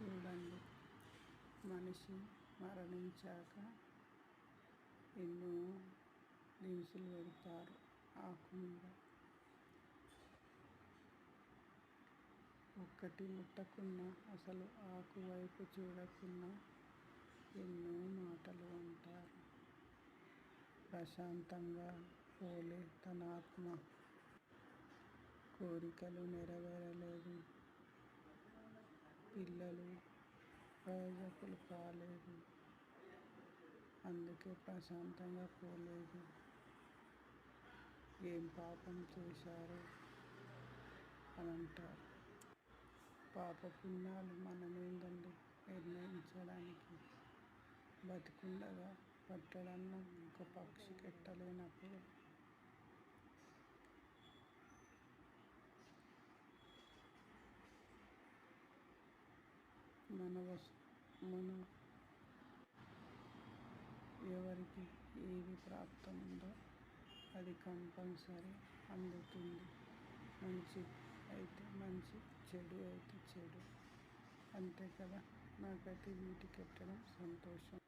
చూడండి. మనిషి మరణించాక ఎన్నో దినుసులు పెడతారు ఆకు మీద. ఒక్కటి ముట్టకున్నా అసలు ఆకు వైపు చూడకున్నా ఎన్నో మాటలు అంటారు. ప్రశాంతంగా పోలే తన ఆత్మ. కోరికలు నెరవేరలేదు. పిల్లలు ప్రయోజకులు కాలేదు. అందుకే ప్రశాంతంగా పోలేదు. ఏం పాపం చేశారు? అని అంటారు. పాప పుణ్యాలు మనమేందండి నిర్ణయించడానికి? బతికుండగా పట్టడన్న ఒక పక్షి కెట్టలేనప్పుడు మన వస్ మన ఎవరికి ఏది ప్రాప్తం ఉందో అది కంపల్సరీ అందుతుంది. మంచి అయితే మంచి చెడు అయితే చెడు. అంతే కదా? నాకైతే వీటికి ఎట్టడం సంతోషం.